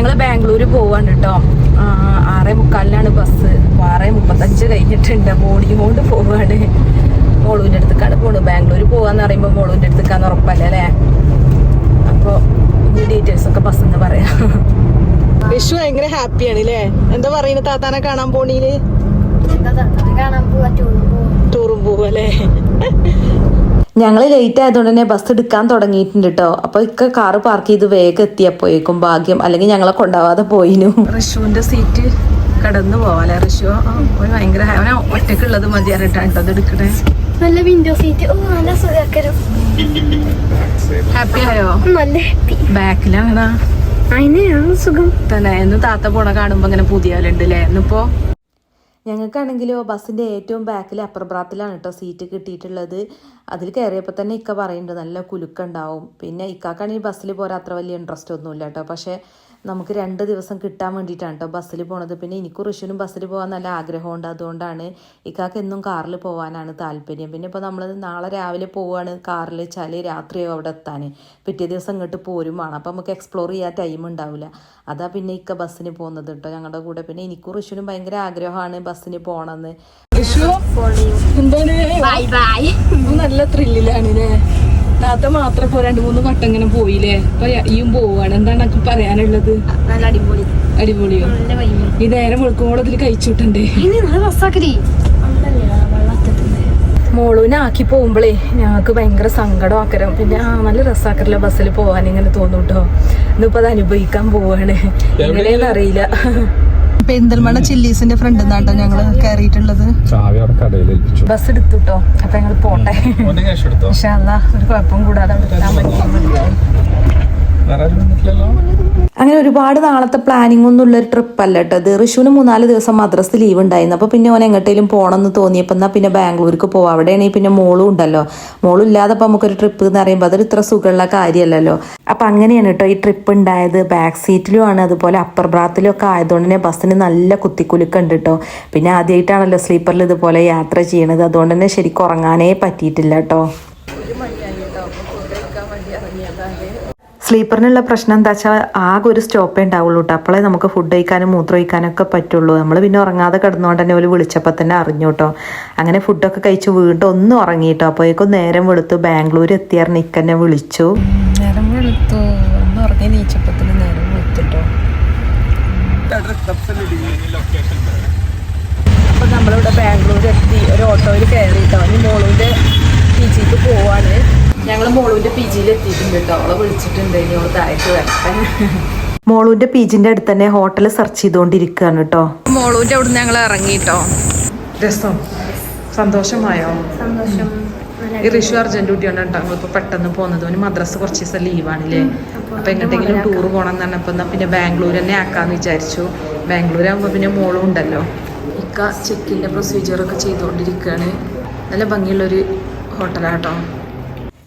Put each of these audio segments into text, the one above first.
ഞങ്ങൾ ബാംഗ്ലൂർ പോവാണ് കേട്ടോ. ആറേ മുക്കാലിനാണ് ബസ്. അപ്പൊ ആറേ മുപ്പത്തഞ്ച് കഴിഞ്ഞിട്ടുണ്ട്. മോളിയും കൊണ്ട് പോവാണ്. മോളുവിന്റെ അടുത്തേക്കാണ് പോണു ബാംഗ്ലൂർ പോവാന്ന് പറയുമ്പോ മോളുവിന്റെ അടുത്തേക്കാന്ന് ഉറപ്പല്ലേ? അല്ലേ? അപ്പൊ ഈ ഡീറ്റെയിൽസ് ഒക്കെ ബസ് എന്ന് പറയാം. വിഷു ഭയങ്കര ഹാപ്പിയാണ് അല്ലേ എന്താ പറയുന്നത് താത്താനെ കാണാൻ പോണീൽ ടൂറും പോവല്ലേ ഞങ്ങൾ ലേറ്റ് ആയതുകൊണ്ട് തന്നെ ബസ് എടുക്കാൻ തുടങ്ങിയിട്ടുണ്ട് കേട്ടോ അപ്പൊ ഇക്ക കാറ് പാർക്ക് ചെയ്ത് വേഗം എത്തിയപ്പോയേക്കും ഭാഗ്യം. അല്ലെങ്കിൽ ഞങ്ങളെ കൊണ്ടാവാതെ പോയിനു. റിഷുവിന്റെ സീറ്റ് കടന്നു പോവാല്ലേ? റിഷു ഭയങ്കര അവന് ഒറ്റക്കുള്ളത് മതിയാറിട്ടാണ് അത് എടുക്കണേ. നല്ല വിൻഡോ സീറ്റ് ഓ നല്ല സുഖക്കരം. ഹാപ്പി ആയോ? നല്ല ഹാപ്പി ബാക്കിലാണ് അതിനെയാണ് സുഖം. തന്നെ എന്ന് താത്ത പോണ കാണുമ്പോ അങ്ങനെ പുതിയാലുണ്ട് അല്ലേ എന്നിപ്പോ ഞങ്ങൾക്കാണെങ്കിലോ ബസ്സിന്റെ ഏറ്റവും ബാക്കിൽ അപ്പർ ബ്രാത്തിലാണ് കേട്ടോ സീറ്റ് കിട്ടിയിട്ടുള്ളത്. അതിൽ കയറിയപ്പോൾ തന്നെ ഇക്ക പറയുന്നുണ്ട് നല്ല കുലുക്കുണ്ടാവും പിന്നെ ഇക്കാക്കാണെങ്കിൽ ബസ്സിൽ പോരാ അത്ര വലിയ ഇൻട്രസ്റ്റ് ഒന്നുമില്ല കേട്ടോ പക്ഷേ നമുക്ക് രണ്ട് ദിവസം കിട്ടാൻ വേണ്ടിയിട്ടാണ് കേട്ടോ ബസ്സിൽ പോണത്. പിന്നെ എനിക്കും ഋഷുവിനും ബസ്സിൽ പോകാൻ നല്ല ആഗ്രഹമുണ്ട്. അതുകൊണ്ടാണ് ഇക്കാക്ക് എന്നും കാറിൽ പോകാനാണ് താല്പര്യം. പിന്നെ ഇപ്പോൾ നമ്മൾ നാളെ രാവിലെ പോവുകയാണ് കാറിൽ വെച്ചാൽ രാത്രിയോ അവിടെ എത്താൻ പിറ്റേ ദിവസം ഇങ്ങോട്ട് പോരും വേണം. അപ്പോൾ നമുക്ക് എക്സ്പ്ലോർ ചെയ്യാൻ ടൈം ഉണ്ടാവില്ല അതാ പിന്നെ ഇക്ക ബസ്സിന് പോകുന്നത് കേട്ടോ ഞങ്ങളുടെ കൂടെ. പിന്നെ എനിക്കും ഋഷുവിനും ഭയങ്കര ആഗ്രഹമാണ് ബസ്സിന് പോകണമെന്ന് നല്ല ത്രില്ലിലാണ് അല്ലേ താത്ത മാത്രം ഇപ്പൊ രണ്ടു മൂന്ന് വട്ടം ഇങ്ങനെ പോയില്ലേ? അപ്പൊ ഈയും പോവാണ്. എന്താണ് എനിക്ക് പറയാനുള്ളത്? നല്ല അടിപൊളി. അടിപൊളിയോ? ഈ നേരം വെളുക്കുമ്പോൾ അതിൽ കഴിച്ചുവിട്ടണ്ടേ? മോളൂനെ ആക്കി പോകുമ്പോഴേ ഞങ്ങൾക്ക് ഭയങ്കര സങ്കടം ആക്കരം പിന്നെ ആ നല്ല രസാക്കരല്ല ബസ്സിൽ പോവാൻ ഇങ്ങനെ തോന്നും കേട്ടോ ഇന്നിപ്പോ അത് അനുഭവിക്കാൻ പോവാണ്. എങ്ങനെയെന്ന് അറിയില്ല. പെരിന്തൽമണ്ണ ചില്ലീസിന്റെ ഫ്രണ്ട് നിന്നാട്ടോ ഞങ്ങൾ കയറിയിട്ടുള്ളത്. അവിടെ കടയിൽ ഏൽപ്പിച്ചു ബസ് എടുത്തു കേട്ടോ അപ്പൊ ഞങ്ങൾ പോട്ടെ. ഓന്റെ ക്യാഷ് എടുത്തോ? പക്ഷെ അല്ല ഒരു കുഴപ്പം കൂടാതെ അങ്ങനെ ഒരുപാട് നാളത്തെ പ്ലാനിങ് ഒന്നും ഒരു ട്രിപ്പ് അല്ല കേട്ടോ ഋഷുവിന് മൂന്നാൽ ദിവസം മദ്രസ് ലീവ് ഉണ്ടായിരുന്നു. അപ്പോൾ പിന്നെ ഓൻ എങ്ങോട്ടേലും പോകണമെന്ന് തോന്നിയപ്പോൾ എന്നാൽ പിന്നെ ബാംഗ്ലൂർക്ക് പോവാം. അവിടെയാണെങ്കിൽ പിന്നെ മോളും ഉണ്ടല്ലോ. മോളും ഇല്ലാതെ അപ്പോൾ നമുക്കൊരു ട്രിപ്പ് എന്ന് പറയുമ്പോൾ അതൊരു ഇത്ര സുഖമുള്ള കാര്യമല്ലല്ലോ. അപ്പം അങ്ങനെയാണ് കേട്ടോ ഈ ട്രിപ്പ് ഉണ്ടായത്. ബാക്ക് സീറ്റിലും ആണ്. അതുപോലെ അപ്പർ ബ്രാത്തിലും ഒക്കെ ആയതുകൊണ്ട് തന്നെ ബസ്സിന് നല്ല കുത്തിക്കുലുക്കുണ്ട് കേട്ടോ പിന്നെ ആദ്യമായിട്ടാണല്ലോ സ്ലീപ്പറിൽ ഇതുപോലെ യാത്ര ചെയ്യണത്. അതുകൊണ്ട് തന്നെ ശരിക്കും ഉറങ്ങാനേ പറ്റിയിട്ടില്ല കേട്ടോ സ്ലീപ്പറിനുള്ള പ്രശ്നം എന്താ വെച്ചാൽ ആകെ ഒരു സ്റ്റോപ്പേ ഉണ്ടാവുള്ളൂ കേട്ടോ അപ്പോഴേ നമുക്ക് ഫുഡ് കഴിക്കാനും മൂത്രം കഴിക്കാനൊക്കെ പറ്റുള്ളൂ. നമ്മൾ പിന്നെ ഉറങ്ങാതെ കിടന്നുകൊണ്ട് തന്നെ ഒരു വിളിച്ചപ്പോൾ തന്നെ അറിഞ്ഞു കേട്ടോ അങ്ങനെ ഫുഡൊക്കെ കഴിച്ച് വീണ്ടും ഒന്ന് ഉറങ്ങിയിട്ടോ അപ്പോഴേക്കും നേരം വെളുത്തു. ബാംഗ്ലൂർ എത്തിയാർ നിക്കന്നെ വിളിച്ചു. ഉറങ്ങി നമ്മളിവിടെ ബാംഗ്ലൂർ എത്തി. ഒരു ഓട്ടോയിൽ കയറിട്ടോ ഇനി മോളുവിന്റെ ടീച്ചിക്ക് പോവാണ്. ഞങ്ങൾ മോളൂന്റെ പി ജിയിൽ എത്തിയിട്ടുണ്ട് കേട്ടോ. അവളെ വിളിച്ചിട്ടുണ്ട്. ഇനി അവൾ താഴേക്ക് വരട്ടെ. മോളുവിന്റെ പീജിന്റെ അടുത്ത് തന്നെ ഹോട്ടൽ സെർച്ച് ചെയ്തുകൊണ്ടിരിക്കുകയാണ് കേട്ടോ. മോളൂന്റെ അവിടെ ഞങ്ങൾ ഇറങ്ങിട്ടോ രസം. സന്തോഷമായോ? സന്തോഷം. ഈ ഋഷു അർജന്റ് കുട്ടിയാണ് കേട്ടോ. ഇപ്പൊ പെട്ടെന്ന് പോകുന്നത്. അവന് മദ്രസ കുറച്ച് ദിവസം ലീവാണില്ലേ? അപ്പൊ എങ്ങോട്ടെങ്കിലും ടൂർ പോകണം എന്ന് പറഞ്ഞപ്പോ എന്നാ പിന്നെ ബാംഗ്ലൂർ തന്നെ ആക്കാന്ന് വിചാരിച്ചു. ബാംഗ്ലൂർ ആകുമ്പോ പിന്നെ മോളും ഉണ്ടല്ലോ. ഇക്ക ചെക്കിന്റെ പ്രൊസീജിയർ ഒക്കെ ചെയ്തുകൊണ്ടിരിക്കുകയാണ് നല്ല ഭംഗിയുള്ളൊരു ഹോട്ടലാട്ടോ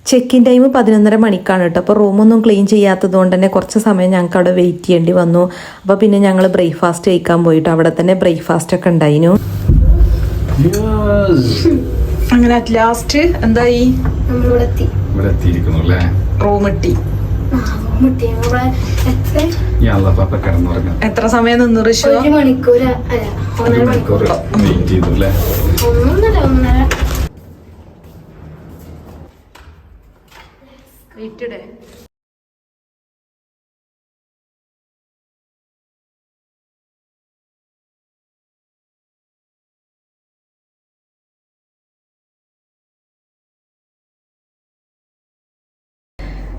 ചെക്ക് ഇൻ ടൈം പതിനൊന്നര മണിക്കാണ് കേട്ടോ. അപ്പോൾ റൂമൊന്നും ക്ലീൻ ചെയ്യാത്തത് കൊണ്ട് തന്നെ കുറച്ച് സമയം ഞങ്ങൾക്ക് അവിടെ വെയിറ്റ് ചെയ്യേണ്ടി വന്നു. അപ്പോൾ പിന്നെ ഞങ്ങൾ ബ്രേക്ക്ഫാസ്റ്റ് കഴിക്കാൻ പോയിട്ട് അവിടെ തന്നെ ബ്രേക്ക്ഫാസ്റ്റ് ഒക്കെ ഉണ്ടായിരുന്നു അങ്ങനെ അറ്റ് ലാസ്റ്റ് എന്തായി? നമ്മളിവിടെ എത്തി ഇവിടെ എത്തിയിരിക്കുന്നു അല്ലേ? റൂം എട്ടി മുട്ടി നമ്മളെ എത്ര? സമയം നിന്നു ഋഷു ഒരു മണിക്കൂർ ഒന്നര മണിക്കൂർ മണിക്കൂർ. വെയിറ്റ് ചെയ്തു അല്ലേ? ഒന്നര ഒന്നര വെയിറ്റഡേ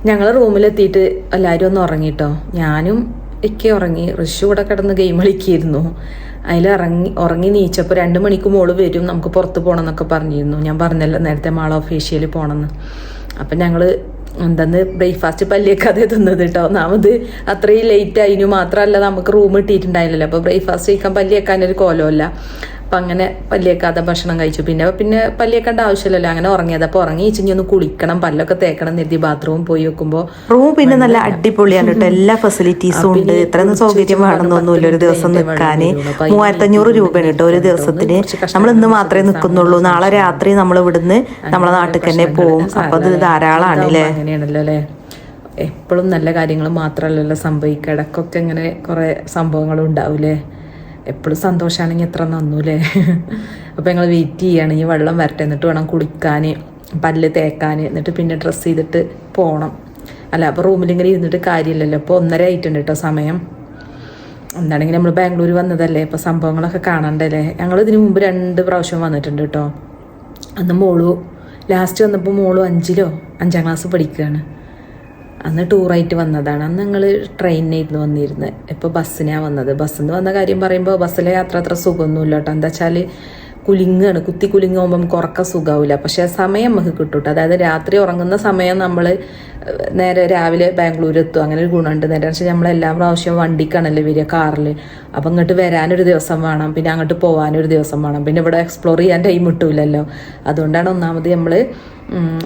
ഞങ്ങൾ റൂമിലെത്തിയിട്ട് എല്ലാവരും ഒന്ന് ഉറങ്ങിട്ടോ. ഞാനും ഒക്കെ ഉറങ്ങി. ഋഷു ഇവിടെ കിടന്ന് ഗെയിം കളിക്കായിരുന്നു. അതിൽ ഇറങ്ങി ഉറങ്ങി നീച്ചപ്പോൾ രണ്ട് മണിക്ക് മോൾ വരും. നമുക്ക് പുറത്ത് പോകണം എന്നൊക്കെ പറഞ്ഞിരുന്നു. ഞാൻ പറഞ്ഞല്ലോ നേരത്തെ മാള ഒഫീഷ്യൽ പോകണമെന്ന് അപ്പം ഞങ്ങൾ എന്തെന്ന് ബ്രേക്ക്ഫാസ്റ്റ് പല്ലിയൊക്കെ തിന്നത് കേട്ടോ ഒന്നാമത് അത്രയും ലേറ്റ് ആയിനു മാത്രമല്ല നമുക്ക് റൂം ഇട്ടിട്ടുണ്ടായില്ലല്ലോ. അപ്പോൾ ബ്രേക്ക്ഫാസ്റ്റ് കഴിക്കാൻ പല്ലിയേക്കാനൊരു കോലമല്ല അപ്പം അങ്ങനെ പല്ലിയേക്കാതെ ഭക്ഷണം കഴിച്ചു. പിന്നെ പിന്നെ പല്ലിയേക്കേണ്ട ആവശ്യമില്ലല്ലോ. അങ്ങനെ ഉറങ്ങിയത്. അപ്പോൾ ഉറങ്ങി ഇച്ചിഞ്ഞ് ഒന്ന് കുളിക്കണം. പല്ലൊക്കെ തേക്കണം നിർത്തി ബാത്റൂം പോയി വെക്കുമ്പോൾ റൂം പിന്നെ നല്ല അടിപൊളിയാണ് കേട്ടോ. എല്ലാ ഫെസിലിറ്റീസും ഉണ്ട്. ഇത്രയൊന്നും സൗകര്യം വേണമെന്നൊന്നുമില്ല ഒരു ദിവസം നിൽക്കാന് മൂവായിരത്തി അഞ്ഞൂറ് രൂപയാണ് കേട്ടോ ഒരു ദിവസത്തിന്. നമ്മൾ ഇന്ന് മാത്രമേ നിൽക്കുന്നുള്ളൂ. നാളെ രാത്രി നമ്മൾ ഇവിടുന്ന് നമ്മളെ നാട്ടിൽ തന്നെ പോവും. അപ്പൊ അത് ധാരാളമാണ് അല്ലേ? അങ്ങനെയാണല്ലോ അല്ലേ? എപ്പോഴും നല്ല കാര്യങ്ങൾ മാത്രമല്ലല്ലോ സംഭവിക്കുക. ഇടക്കൊക്കെ ഇങ്ങനെ കുറേ സംഭവങ്ങളും ഉണ്ടാവില്ലേ എപ്പോഴും സന്തോഷമാണെങ്കിൽ എത്ര നന്നൂല്ലേ? അപ്പോൾ ഞങ്ങൾ വെയിറ്റ് ചെയ്യാണ്. ഈ വെള്ളം വരട്ടെ. എന്നിട്ട് വേണം കുളിക്കാൻ പല്ല് തേക്കാൻ എന്നിട്ട് പിന്നെ ഡ്രസ്സ് ചെയ്തിട്ട് പോകണം അല്ല അപ്പോൾ റൂമിൽ ഇങ്ങനെ ഇരുന്നിട്ട് കാര്യമില്ലല്ലോ. അപ്പോൾ ഒന്നര ആയിട്ടുണ്ട് കേട്ടോ സമയം. എന്താണെങ്കിൽ നമ്മൾ ബാംഗ്ലൂർ വന്നതല്ലേ? ഇപ്പോൾ സംഭവങ്ങളൊക്കെ കാണണ്ടല്ലേ? ഞങ്ങൾ ഇതിനു മുമ്പ് രണ്ട് പ്രാവശ്യം വന്നിട്ടുണ്ട് കേട്ടോ അന്ന് മോളു ലാസ്റ്റ് വന്നപ്പോൾ മോളു അഞ്ചിലോ അഞ്ചാം ക്ലാസ് പഠിക്കുകയാണ് അന്ന് ടൂറായിട്ട് വന്നതാണ്. അന്ന് ഞങ്ങൾ ട്രെയിനിനായിരുന്നു വന്നിരുന്നത് ഇപ്പോൾ ബസ്സിനാണ് വന്നത്. ബസ്സിൽ നിന്ന് വന്ന കാര്യം പറയുമ്പോൾ ബസ്സിലെ യാത്ര അത്ര സുഖമൊന്നുമില്ല കേട്ടോ. എന്താ വെച്ചാൽ കുലുങ്ങാണ്. കുത്തി കുലുങ്ങുമ്പോൾ കുറക്ക ഉറക്കം സുഖമാവില്ല പക്ഷേ ആ സമയം നമുക്ക് കിട്ടൂട്ടോ അതായത് രാത്രി ഉറങ്ങുന്ന സമയം നമ്മൾ നേരെ രാവിലെ ബാംഗ്ലൂർ എത്തും. അങ്ങനെ ഒരു ഗുണമുണ്ട്. നേരെ വെച്ചാൽ നമ്മൾ എല്ലാ പ്രാവശ്യവും വണ്ടിക്കാണല്ലേ വരിക കാറിൽ അപ്പം ഇങ്ങോട്ട് വരാനൊരു ദിവസം വേണം. പിന്നെ അങ്ങോട്ട് പോകാനൊരു ദിവസം വേണം. പിന്നെ ഇവിടെ എക്സ്പ്ലോർ ചെയ്യാൻ ടൈം കിട്ടൂലല്ലോ. അതുകൊണ്ടാണ് ഒന്നാമത് നമ്മൾ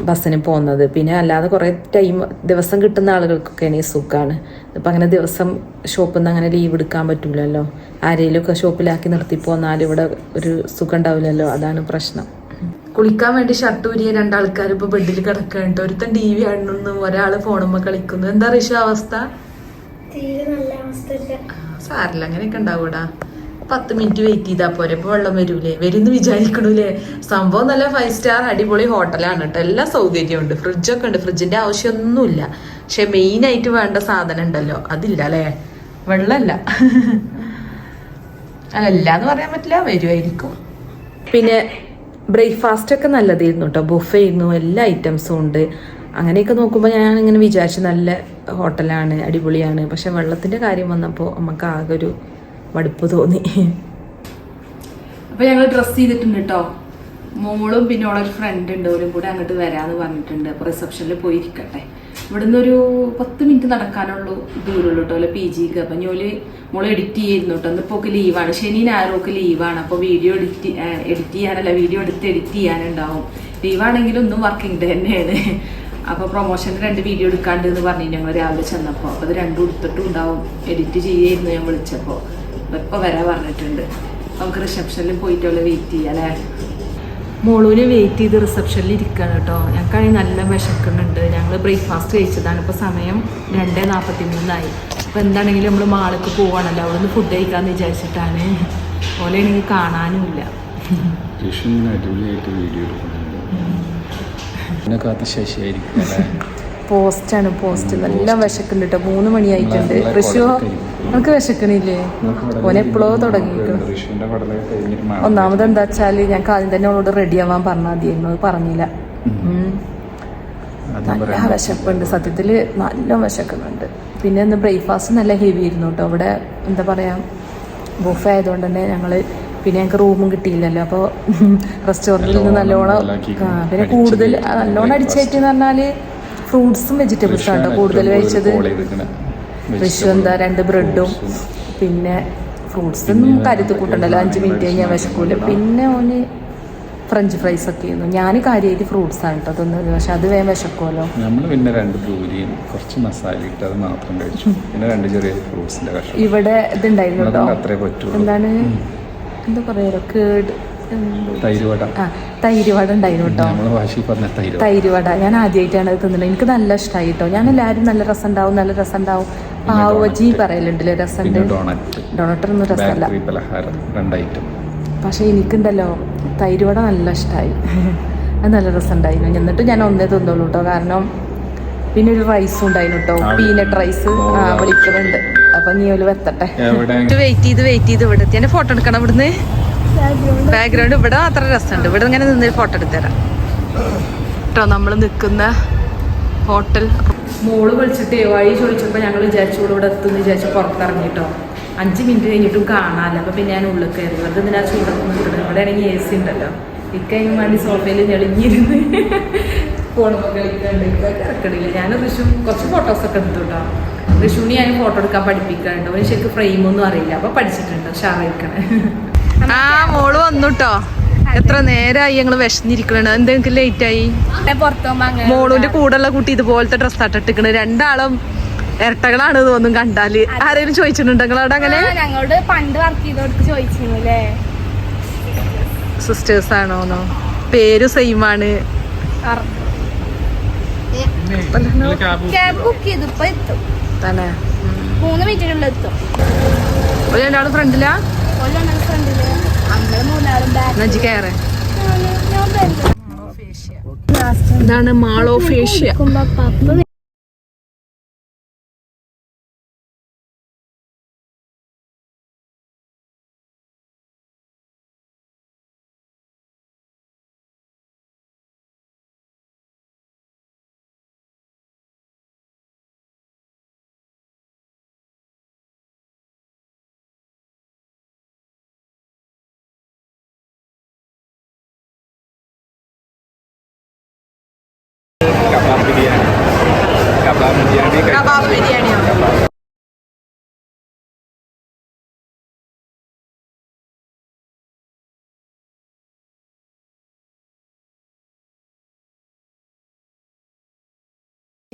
ബസ്സിന് പോകുന്നത്. പിന്നെ അല്ലാതെ കുറേ ടൈം ദിവസം കിട്ടുന്ന ആളുകൾക്കൊക്കെ ഈ സുഖമാണ് ഇപ്പം അങ്ങനെ ദിവസം ഷോപ്പിൽ നിന്ന് അങ്ങനെ ലീവ് എടുക്കാൻ പറ്റൂലല്ലോ. ആരെങ്കിലുമൊക്കെ ഷോപ്പിലാക്കി നിർത്തി പോന്നാൽ ഇവിടെ ഒരു സുഖം ഉണ്ടാവില്ലല്ലോ അതാണ് പ്രശ്നം. കുളിക്കാൻ വേണ്ടി ഷർട്ട് ഉരിയ രണ്ടാൾക്കാർ ഇപ്പൊ ബെഡിൽ കിടക്കുന്നുണ്ട് ഒരുത്തൻ ടി വി കാണുന്നു ഒരാൾ ഫോണുമ്പോ കളിക്കുന്നു. എന്താ റിഷ അവസ്ഥ? സാറില്ല അങ്ങനെയൊക്കെ ഉണ്ടാവൂടാ. പത്ത് മിനിറ്റ് വെയിറ്റ് ചെയ്താൽ പോരെ. ഇപ്പൊ വെള്ളം വരൂലേ? വരുമെന്ന് വിചാരിക്കണൂലേ? സംഭവം നല്ല ഫൈവ് സ്റ്റാർ അടിപൊളി ഹോട്ടലാണ് കേട്ടോ എല്ലാ സൗകര്യവും ഉണ്ട്. ഫ്രിഡ്ജൊക്കെ ഉണ്ട്. ഫ്രിഡ്ജിന്റെ ആവശ്യമൊന്നുമില്ല. പക്ഷെ മെയിൻ ആയിട്ട് വേണ്ട സാധനം ഉണ്ടല്ലോ. അതില്ല അല്ലേ? വെള്ളമല്ല. അല്ല എന്ന് പറയാൻ പറ്റില്ല. വരുമായിരിക്കും പിന്നെ ബ്രേക്ക്ഫാസ്റ്റ് ഒക്കെ നല്ലതായിരുന്നു കേട്ടോ ബുഫേ ആയിരുന്നു. എല്ലാ ഐറ്റംസും ഉണ്ട്. അങ്ങനെയൊക്കെ നോക്കുമ്പോൾ ഞാൻ ഇങ്ങനെ വിചാരിച്ചു നല്ല ഹോട്ടലാണ് അടിപൊളിയാണ്. പക്ഷെ വെള്ളത്തിന്റെ കാര്യം വന്നപ്പോൾ നമുക്ക് ആകെ ഒരു മടുപ്പ് തോന്നി. അപ്പോൾ ഞങ്ങൾ ഡ്രസ്സ് ചെയ്തിട്ടുണ്ട് കേട്ടോ മോളും പിന്നെ ഓളൊരു ഫ്രണ്ട് ഉണ്ട് ഓരും കൂടെ അങ്ങോട്ട് വരാന്ന് പറഞ്ഞിട്ടുണ്ട്. അപ്പോൾ റിസപ്ഷനിൽ പോയിരിക്കട്ടെ. ഇവിടുന്ന് ഒരു പത്ത് മിനിറ്റ് നടക്കാനുള്ളൂ ദൂരമുള്ളൂ കേട്ടോ അല്ലെ പി ജിക്ക് അപ്പം ഞോൽ മോൾ എഡിറ്റ് ചെയ്യുന്നു കേട്ടോ ഇന്നിപ്പോൾ ലീവാണ് ശനി ആരോക്ക് ലീവാണ് അപ്പോൾ വീഡിയോ എഡിറ്റ് എഡിറ്റ് ചെയ്യാനല്ല വീഡിയോ എടുത്ത് എഡിറ്റ് ചെയ്യാനുണ്ടാവും. ലീവാണെങ്കിലും ഒന്നും വർക്കിംഗ് ഡേ തന്നെയാണ്. അപ്പോൾ പ്രൊമോഷന്റെ രണ്ട് വീഡിയോ എടുക്കാണ്ട് എന്ന് പറഞ്ഞു ഞങ്ങൾ രാവിലെ ചെന്നപ്പോൾ അപ്പോൾ അത് രണ്ടും എടുത്തിട്ടും ഉണ്ടാവും. എഡിറ്റ് ചെയ്യായിരുന്നു ഞാൻ വിളിച്ചപ്പോൾ ഇപ്പോൾ വരാൻ പറഞ്ഞിട്ടുണ്ട്. നമുക്ക് റിസപ്ഷനിൽ പോയിട്ടുള്ള വെയിറ്റ് ചെയ്യാം അല്ലേ? മോളൂന് വെയിറ്റ് ചെയ്ത് റിസപ്ഷനിൽ ഇരിക്കുകയാണ് കേട്ടോ. ഞങ്ങൾക്കാണെങ്കിൽ നല്ല വിശക്കുന്നുണ്ട്. ഞങ്ങൾ ബ്രേക്ക്ഫാസ്റ്റ് കഴിച്ചതാണ്. ഇപ്പോൾ സമയം രണ്ട് നാൽപ്പത്തി മൂന്നായി അപ്പോൾ എന്താണെങ്കിലും നമ്മൾ മാളിക്ക് പോവാണല്ലോ. അവിടെ നിന്ന് ഫുഡ് കഴിക്കാമെന്ന് വിചാരിച്ചിട്ടാണ് എനിക്ക് കാണാനുമില്ല അടിപൊളിയായിട്ട് വീഡിയോ എടുക്കുന്നുണ്ട്. എന്നെ കാത്ത് ശശിയായിരിക്കും അല്ലേ? പോസ്റ്റാണ് പോസ്റ്റ്. നല്ല വിശക്കുണ്ട് കേട്ടോ മൂന്ന് മണിയായിട്ടുണ്ട്. ഋഷു. നമുക്ക് വിശക്കണില്ലേ? ഓനെ എപ്പോഴോ മഴ ഒന്നാമത് എന്താ വെച്ചാൽ ഞങ്ങൾക്ക് ആദ്യം തന്നെ അവളോട് റെഡി ആവാൻ പറഞ്ഞാൽ മതിയായിരുന്നു അത് പറഞ്ഞില്ല നല്ല വിശപ്പുണ്ട്. സത്യത്തിൽ നല്ല വിശക്കുന്നുണ്ട്. പിന്നെ ഇന്ന് ബ്രേക്ക്ഫാസ്റ്റ് നല്ല ഹെവി ആയിരുന്നു കേട്ടോ അവിടെ എന്താ പറയുക ബുഫ ആയതുകൊണ്ട് തന്നെ ഞങ്ങൾ പിന്നെ ഞങ്ങൾക്ക് റൂമും കിട്ടിയില്ലല്ലോ. അപ്പോൾ റെസ്റ്റോറന്റിൽ നിന്ന് നല്ലോണം പിന്നെ കൂടുതൽ നല്ലോണം അടിച്ചേറ്റ് എന്ന് പറഞ്ഞാൽ ഫ്രൂട്ട്സും വെജിറ്റബിൾസും ആണ് കൂടുതൽ കഴിച്ചത്. വിഷു എന്താ രണ്ട് ബ്രെഡും പിന്നെ ഫ്രൂട്ട്സ് ഒന്നും കരുത്ത് കൂട്ടണ്ടല്ലോ. അഞ്ച് മിനിറ്റ് കഴിഞ്ഞാൽ വിശക്കൂല. പിന്നെ ഓന് ഫ്രഞ്ച് ഫ്രൈസ് ഒക്കെ ആയിരുന്നു. ഞാൻ കാര്യമായിട്ട് ഫ്രൂട്ട്സ് ആണ് കേട്ടോ തിന്നത്. പക്ഷെ അത് വേഗം വിശക്കുമല്ലോ നമ്മൾ പിന്നെ രണ്ട് പൂരിയും കുറച്ച് മസാല ഇട്ട് അത് മാത്രം കഴിച്ചു. പിന്നെ രണ്ട് ചെറിയ ഫ്രൂട്ട്സിന്റെ ഇവിടെ ഇതുണ്ടായിരുന്നു കേട്ടോ എന്താണ്? എന്താ പറയാ? കേട്. എന്ത്? തൈര് വട ആ ഉണ്ടായിരുന്നു കേട്ടോ. ഞാൻ ആദ്യമായിട്ടാണ് അത് തിന്നുന്നത് എനിക്ക് നല്ല ഇഷ്ടമായി കേട്ടോ. ഞാൻ എല്ലാവരും നല്ല രസം ഉണ്ടാവും നല്ല രസം ഉണ്ടാവും പാവ് ബജി രസം രസമുണ്ട്. ഡോണട്ടൊന്നും രസമല്ല. പക്ഷെ എനിക്കുണ്ടല്ലോ തൈര് വട നല്ല ഇഷ്ടമായി അത് നല്ല രസം രസമുണ്ടായിരുന്നു എന്നിട്ട് ഞാൻ ഒന്നേ തിന്നുള്ളൂ കേട്ടോ. കാരണം പിന്നെ ഒരു റൈസും ഉണ്ടായിരുന്നു കേട്ടോ. പീനട്ട് റൈസ് ആ വിളിക്കുന്നുണ്ട് അപ്പൊ നീ ഒരു വെത്തട്ടെ വെയിറ്റ് ചെയ്ത് വെയിറ്റ് ചെയ്ത് ഇവിടെ എത്തി ഫോട്ടോ എടുക്കണം ഇവിടുന്ന്. ബാക്ക്ഗ്രൗണ്ട് ഇവിടെ മാത്രം രസമുണ്ട്. ഇവിടെ ഇങ്ങനെ നിന്ന് ഫോട്ടോ എടുത്തുതരാം. കേട്ടോ നമ്മൾ നിൽക്കുന്ന ഹോട്ടൽ മോൾ വിളിച്ചിട്ട് വഴി ചോദിച്ചപ്പോൾ ഞങ്ങൾ വിചാരിച്ചു ഇവിടെ എത്തുമെന്ന് വിചാരിച്ചു പുറത്തിറങ്ങി കേട്ടോ അഞ്ച് മിനിറ്റ് കഴിഞ്ഞിട്ടും കാണാമല്ലോ അപ്പോൾ പിന്നെ ഞാൻ ഉള്ളിൽ കയറി. വെറുതെ ഇതിനാ ചൂടൊക്കെ നിൽക്കുന്നത് ഇവിടെ ആണെങ്കിൽ എ സി ഉണ്ടല്ലോ ഇക്കതിന് വേണ്ടി സോഫയിൽ ഞെളിഞ്ഞിരുന്ന് ഫോണൊക്കെ കളിക്കുന്നുണ്ട് ഇക്ക ഇറക്കണില്ല. ഞാൻ ഋഷു കുറച്ച് ഫോട്ടോസൊക്കെ എടുത്തു കേട്ടോ ഋഷുവിനെ ഞാൻ ഫോട്ടോ എടുക്കാൻ പഠിപ്പിക്കാറുണ്ട്. അവന് ശരിക്കും ഫ്രെയിമൊന്നും അറിയില്ല. അപ്പോൾ പഠിച്ചിട്ടുണ്ട്. ഉഷാറായിക്കണേ ആ മോൾ വന്നുട്ടോ. എത്ര നേരമായി ഞങ്ങൾ വിശന്നിരിക്കണ എന്തെങ്കിലും ലേറ്റ് ആയി? മോളുവിന്റെ കൂടെയുള്ള കുട്ടി ഇതുപോലത്തെ ഡ്രസ് ആട്ടിട്ടിക്കണ് രണ്ടാളും ഇരട്ടകളാണ് തോന്നും കണ്ടാൽ. ആരെങ്കിലും ചോദിച്ചിട്ടുണ്ടോ അങ്ങനെ? ഞങ്ങളോട് പണ്ട് വർക്ക് ചെയ്തോടത്ത് സിസ്റ്റേഴ്സ് ആണോന്നോ? പേര് സെയിം ആണ്. തന്നെ. മൂന്ന് മിനിറ്റിനുള്ളിൽ എത്തും. രണ്ടാളും ഫ്രണ്ടിലാ ഇതാണ് മാൾ ഓഫ് ഏഷ്യ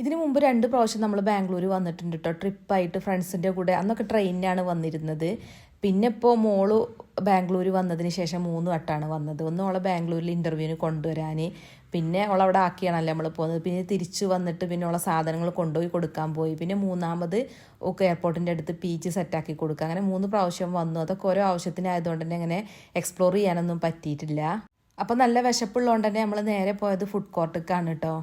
ഇതിനു മുമ്പ് രണ്ട് പ്രാവശ്യം നമ്മൾ ബാംഗ്ലൂർ വന്നിട്ടുണ്ട് കേട്ടോ ട്രിപ്പായിട്ട് ഫ്രണ്ട്സിന്റെ കൂടെ. അന്നൊക്കെ ട്രെയിനിനാണ് വന്നിരുന്നത്. പിന്നെ ഇപ്പോൾ മോൾ ബാംഗ്ലൂർ വന്നതിന് ശേഷം മൂന്ന് വട്ടമാണ് വന്നത്. ഒന്ന് ഓളെ ബാംഗ്ലൂരിൽ ഇന്റർവ്യൂവിന് കൊണ്ടുവരാൻ പിന്നെ അവളവിടെ ആക്കിയാണല്ലോ നമ്മൾ പോകുന്നത് പിന്നെ തിരിച്ചു വന്നിട്ട് പിന്നെ ഉള്ള സാധനങ്ങൾ കൊണ്ടുപോയി കൊടുക്കാൻ പോയി. പിന്നെ മൂന്നാമത് ഒക്കെ എയർപോർട്ടിന്റെ അടുത്ത് പീച്ച് സെറ്റാക്കി കൊടുക്കുക അങ്ങനെ മൂന്ന് പ്രാവശ്യം വന്നു. അതൊക്കെ ഓരോ ആവശ്യത്തിനായതുകൊണ്ട് തന്നെ അങ്ങനെ എക്സ്പ്ലോർ ചെയ്യാനൊന്നും പറ്റിയിട്ടില്ല. അപ്പോൾ നല്ല വിശപ്പുള്ളതുകൊണ്ട് തന്നെ നമ്മൾ നേരെ പോയത് ഫുഡ് കോർട്ടിലേക്കാണ് കേട്ടോ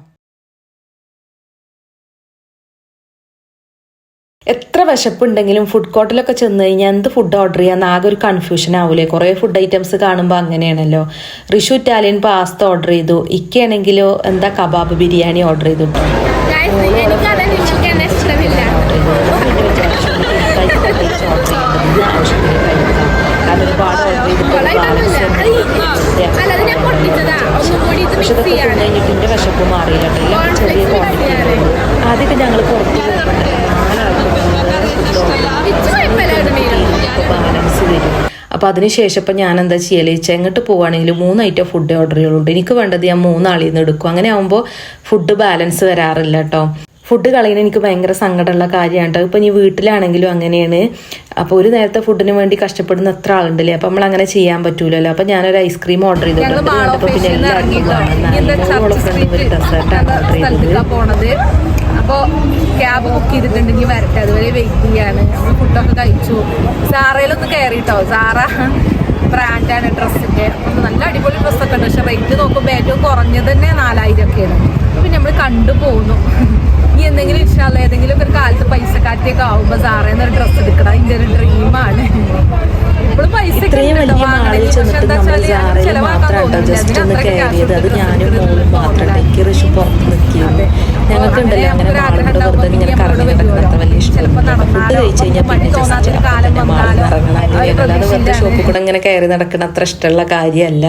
എത്ര വിശപ്പുണ്ടെങ്കിലും ഫുഡ് കോർട്ടിലൊക്കെ ചെന്ന് കഴിഞ്ഞാൽ എന്ത് ഫുഡ് ഓർഡർ ചെയ്യാൻ ആകെ ഒരു കൺഫ്യൂഷൻ ആവൂലേ കുറേ ഫുഡ് ഐറ്റംസ് കാണുമ്പോൾ അങ്ങനെയാണല്ലോ റിഷു ഇറ്റാലിയൻ പാസ്ത ഓർഡർ ചെയ്തു ഇക്കയാണെങ്കിലോ എന്താ കബാബ് ബിരിയാണി ഓർഡർ ചെയ്തു പക്ഷെ ഇതൊക്കെ കഴിഞ്ഞിട്ട് എന്റെ വിശപ്പ് മാറിയില്ല ആദ്യമൊക്കെ ഞങ്ങൾ പുറത്ത് ബാലൻസ് അപ്പോൾ അതിനുശേഷം ഇപ്പം ഞാൻ എന്താ ചെയ്യൽ? ചെങ്ങട്ട് പോവാണെങ്കിൽ പോവുകയാണെങ്കിൽ മൂന്ന് ഐറ്റം ഫുഡ് ഓർഡർ ചെയ്യുള്ളൂ. എനിക്ക് വേണ്ടത് ഞാൻ മൂന്നാളിൽ നിന്ന് എടുക്കും. അങ്ങനെ ആകുമ്പോൾ ഫുഡ് ബാലൻസ് വരാറില്ല കേട്ടോ ഫുഡ് കളയുന്ന എനിക്ക് ഭയങ്കര സങ്കടമുള്ള കാര്യമാണ് കേട്ടോ ഇപ്പം ഇനി വീട്ടിലാണെങ്കിലും അങ്ങനെയാണ്. അപ്പോൾ ഒരു നേരത്തെ ഫുഡിന് വേണ്ടി കഷ്ടപ്പെടുന്ന എത്ര ആളുണ്ടല്ലേ? അപ്പം നമ്മൾ അങ്ങനെ ചെയ്യാൻ പറ്റൂലല്ലോ. അപ്പം ഞാനൊരു ഐസ്ക്രീം ഓർഡർ ചെയ്തിട്ടുണ്ട്. പിന്നെ എല്ലാവർക്കും ഡെസേർട്ടാണ് ഓർഡർ ചെയ്തത്. സ്ഥലത്തേക്കാ പോണത് അപ്പൊ ക്യാബ് ബുക്ക് ചെയ്തിട്ടുണ്ടെങ്കിൽ വരട്ടെ. അതുവരെ വെയിറ്റ് ചെയ്യാണ്. നമ്മൾ ഫുഡൊക്കെ കഴിച്ചു. സാറയിലൊന്ന് കയറിട്ടോ സാറ ബ്രാൻഡാണ് ഡ്രസ്സിന്റെ നല്ല അടിപൊളി ഡ്രസ്സൊക്കെ ഉണ്ട്. പക്ഷെ റേറ്റ് നോക്കുമ്പോൾ ഏറ്റവും കുറഞ്ഞത് തന്നെ നാലായിരം ഒക്കെയാണ് അപ്പോൾ നമ്മൾ കണ്ടു പോകുന്നു ഇനി എന്തെങ്കിലും ഇഷ്ടമല്ല ഏതെങ്കിലും ഒരു കാലത്ത് പൈസ കാറ്റിയൊക്കെ ആവുമ്പോ സാറേന്ന് ഒരു ഡ്രസ്സ് എടുക്കണം. അതിന്റെ ഒരു ഡ്രീമാണ് ചെന്നിട്ട് എന്താ നമ്മൾ ജാറയിൽ ചെലവാക്കാൻ മാത്രം കേട്ടോ തോന്നുന്നില്ല. ജസ്റ്റ് ഒന്ന് കയറിയത് അത് ഞാനും മോളും മാത്രം എനിക്ക് ഋഷി പുറത്ത് ഞങ്ങൾക്ക് ഞങ്ങൾക്കുണ്ടല്ലോ അങ്ങനെ മാളിലൂടെ വെറുതെ ഇങ്ങനെ കറങ്ങി നടക്കുന്നത് വലിയ ഇഷ്ടമൊന്നുമില്ല. ഫുഡ് കഴിച്ച് കഴിഞ്ഞാൽ പിന്നെ ജസ്റ്റ് മാളിൽ ഇറങ്ങണം. അല്ലാതെ വെറുതെ ഷോപ്പിൽ കൂടെ ഇങ്ങനെ കയറി നടക്കുന്ന അത്ര ഇഷ്ടമുള്ള കാര്യമല്ല.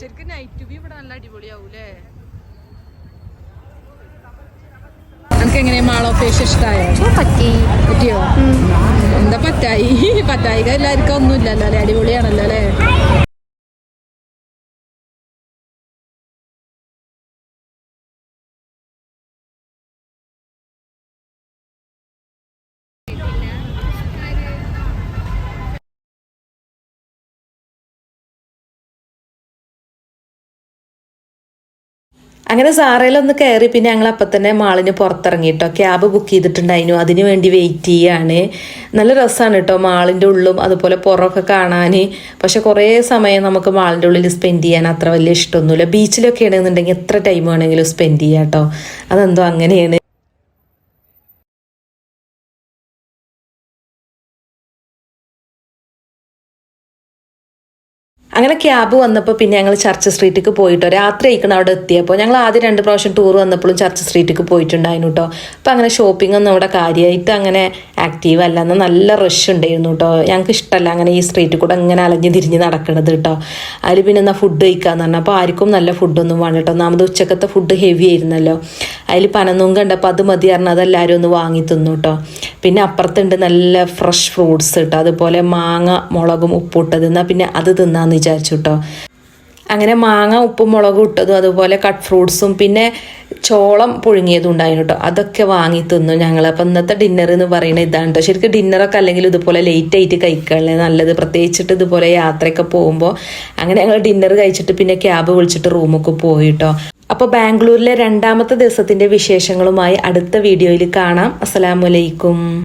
ശരിക്കും നൈറ്റ് വ്യൂ ഇവിടെ നല്ല അടിപൊളിയാവൂലേ നമുക്ക് എങ്ങനെയാ ഇഷ്ടമായോ പറ്റി പറ്റിയോ എന്താ പറ്റായി പറ്റായിക എല്ലാവർക്കും ഒന്നുമില്ലല്ലോ അല്ലേ അടിപൊളിയാണല്ലോ അല്ലേ അങ്ങനെ സാറയിലൊന്ന് കയറി പിന്നെ ഞങ്ങൾ അപ്പം തന്നെ മാളിന് പുറത്തിറങ്ങി കേട്ടോ ക്യാബ് ബുക്ക് ചെയ്തിട്ടുണ്ടായിരുന്നു. അതിന് വേണ്ടി വെയിറ്റ് ചെയ്യാണ്. നല്ല രസമാണ് കേട്ടോ മാളിന്റെ ഉള്ളും അതുപോലെ പുറമൊക്കെ കാണാൻ പക്ഷെ കുറേ സമയം നമുക്ക് മാളിന്റെ ഉള്ളിൽ സ്പെൻഡ് ചെയ്യാൻ അത്ര വലിയ ഇഷ്ടമൊന്നുമില്ല. ബീച്ചിലൊക്കെ ആണെന്നുണ്ടെങ്കിൽ എത്ര ടൈം വേണമെങ്കിലും സ്പെൻഡ് ചെയ്യാം കേട്ടോ അതെന്തോ അങ്ങനെയാണ്. അങ്ങനെ ക്യാബ് വന്നപ്പോൾ പിന്നെ ഞങ്ങൾ ചർച്ച് സ്ട്രീറ്റിക്ക് പോയിട്ടോ. രാത്രി ആയിക്കണം അവിടെ എത്തിയപ്പോൾ ഞങ്ങൾ ആദ്യം രണ്ട് പ്രാവശ്യം ടൂർ വന്നപ്പോഴും ചർച്ച് സ്ട്രീറ്റിക്ക് പോയിട്ടുണ്ടായിരുന്നു കേട്ടോ അപ്പം അങ്ങനെ ഷോപ്പിംഗ് ഒന്നും അവിടെ കാര്യമായിട്ട് അങ്ങനെ ആക്റ്റീവ് അല്ല. എന്നാൽ നല്ല റഷ് ഉണ്ടായിരുന്നു കേട്ടോ ഞങ്ങൾക്ക് ഇഷ്ടമല്ല അങ്ങനെ ഈ സ്ട്രീറ്റിൽ കൂടെ അങ്ങനെ അലഞ്ഞ് തിരിഞ്ഞ് നടക്കണത് കേട്ടോ അതിൽ പിന്നെ എന്നാൽ ഫുഡ് കഴിക്കാന്ന് പറഞ്ഞാൽ അപ്പോൾ ആർക്കും നല്ല ഫുഡൊന്നും വേണം കേട്ടോ ഒന്നാമത് ഉച്ചക്കത്തെ ഫുഡ് ഹെവി ആയിരുന്നല്ലോ. അതിൽ പനന്നും കണ്ടപ്പോൾ അത് മതി പറഞ്ഞാൽ അതെല്ലാവരും ഒന്ന് വാങ്ങി തിന്നു കേട്ടോ പിന്നെ അപ്പുറത്തുണ്ട് നല്ല ഫ്രഷ് ഫ്രൂട്ട്സ് കേട്ടോ അതുപോലെ മാങ്ങ മുളകും ഉപ്പിട്ടത് എന്നാൽ പിന്നെ അത് തിന്നാന്ന് വിചാരിച്ചു കേട്ടോ അങ്ങനെ മാങ്ങ ഉപ്പും മുളകും ഇട്ടതും അതുപോലെ കട്ട് ഫ്രൂട്ട്സും പിന്നെ ചോളം പുഴുങ്ങിയതും ഉണ്ടായിരുന്നു കേട്ടോ അതൊക്കെ വാങ്ങി തിന്നു ഞങ്ങൾ അപ്പം ഇന്നത്തെ ഡിന്നർ എന്ന് പറയുന്നത് ഇതാണ് കേട്ടോ ശരിക്കും ഡിന്നറൊക്കെ അല്ലെങ്കിൽ ഇതുപോലെ ലേറ്റ് ആയിട്ട് കഴിക്കുകയല്ലേ നല്ലത്. പ്രത്യേകിച്ചിട്ട് ഇതുപോലെ യാത്രയൊക്കെ പോകുമ്പോൾ അങ്ങനെ ഞങ്ങൾ ഡിന്നർ കഴിച്ചിട്ട് പിന്നെ ക്യാബ് വിളിച്ചിട്ട് റൂമൊക്കെ പോയി കേട്ടോ അപ്പോൾ ബാംഗ്ലൂരിലെ രണ്ടാമത്തെ ദിവസത്തിന്റെ വിശേഷങ്ങളുമായി അടുത്ത വീഡിയോയിൽ കാണാം. അസ്സലാമലൈക്കും